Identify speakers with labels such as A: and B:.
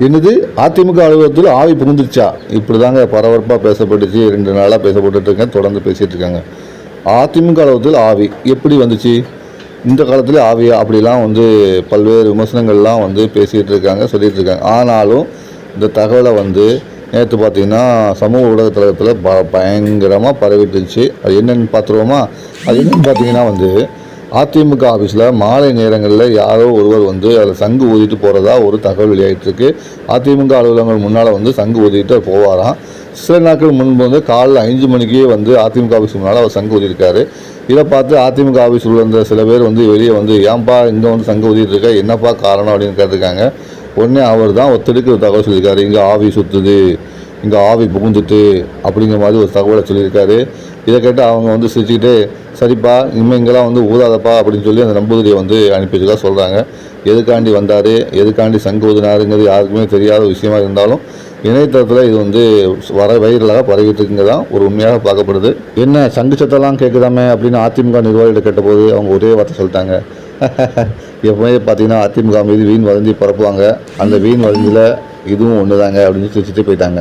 A: என்னது? அதிமுக அலுவலகத்தில் ஆவி புகுந்துருச்சா? இப்படி தாங்க பரபரப்பாக பேசப்பட்டுச்சு. ரெண்டு நாளாக பேசப்பட்டுட்டு தொடர்ந்து பேசிகிட்டு இருக்காங்க. அதிமுக அலுவலகத்தில் ஆவி. எப்படி வந்துச்சு? இந்த காலத்தில் ஆவியா அப்படிலாம் வந்து பல்வேறு விமர்சனங்கள்லாம் வந்து பேசிகிட்டு இருக்காங்க சொல்லிகிட்டு இருக்காங்க. ஆனாலும் இந்த தகவலை வந்து நேற்று பார்த்தீங்கன்னா சமூக ஊடகத்தளத்தில் ப பயங்கரமாக பரவிட்டு அது என்னென்னு பார்த்துருவோமா அது என்னென்னு பார்த்தீங்கன்னா வந்து அதிமுக ஆஃபீஸில் மாலை நேரங்களில் யாரோ ஒருவர் வந்து அதில் சங்கு ஊதிட்டு போகிறதா ஒரு தகவல் வெளியாகிட்டுருக்கு அதிமுக அலுவலகங்கள் முன்னால் வந்து சங்கு ஊதிட்டு போவாராம். சில நாட்கள் முன்பு வந்து காலைல அஞ்சு மணிக்கே வந்து அதிமுக ஆஃபீஸ் முன்னால் அவர் சங்கு ஊதியிருக்காரு. இதை பார்த்து அதிமுக ஆஃபீஸ் உள்ள இருந்த சில பேர் வந்து வெளியே வந்து ஏன்பா இங்கே வந்து சங்கு ஊதிட்டு இருக்க? என்னப்பா காரணம்? அப்படின்னு கேட்டிருக்காங்க. உடனே அவர் தான் ஒத்தடுக்கு ஒரு தகவல் சொல்லியிருக்காரு. இங்கே ஆவி சுற்றுது இங்கே ஆவி புகுந்துட்டு அப்படிங்கிற மாதிரி ஒரு தகவலை சொல்லியிருக்காரு. இதை கேட்டு அவங்க வந்து சிரிச்சுக்கிட்டு சரிப்பா இனிமேல் இங்கெல்லாம் வந்து ஊதாதப்பா அப்படின்னு சொல்லி அந்த நம்பூதிரியை வந்து அனுப்பி சொல்கிறாங்க எதுக்காண்டி வந்தார்? எதுக்காண்டி சங்கு ஊதினாருங்கிறது யாருக்குமே தெரியாத விஷயமா இருந்தாலும் இணையதளத்தில் இது வந்து வர வைரலாக பரவிட்டு இருக்குங்க ஒரு உண்மையாக பார்க்கப்படுது. என்ன சங்கு சத்தெல்லாம் கேட்குதாமே? அப்படின்னு அதிமுக நிர்வாகிகிட்ட கேட்டபோது அவங்க ஒரே வார்த்தை சொல்லிட்டாங்க. எப்பவுமே பார்த்தீங்கன்னா அதிமுக மீது வீண் வதந்தி பரப்புவாங்க. அந்த வீண் வதந்தியில் இதுவும் ஒன்று தாங்க அப்படின்னு சிரிச்சுட்டு போயிட்டாங்க.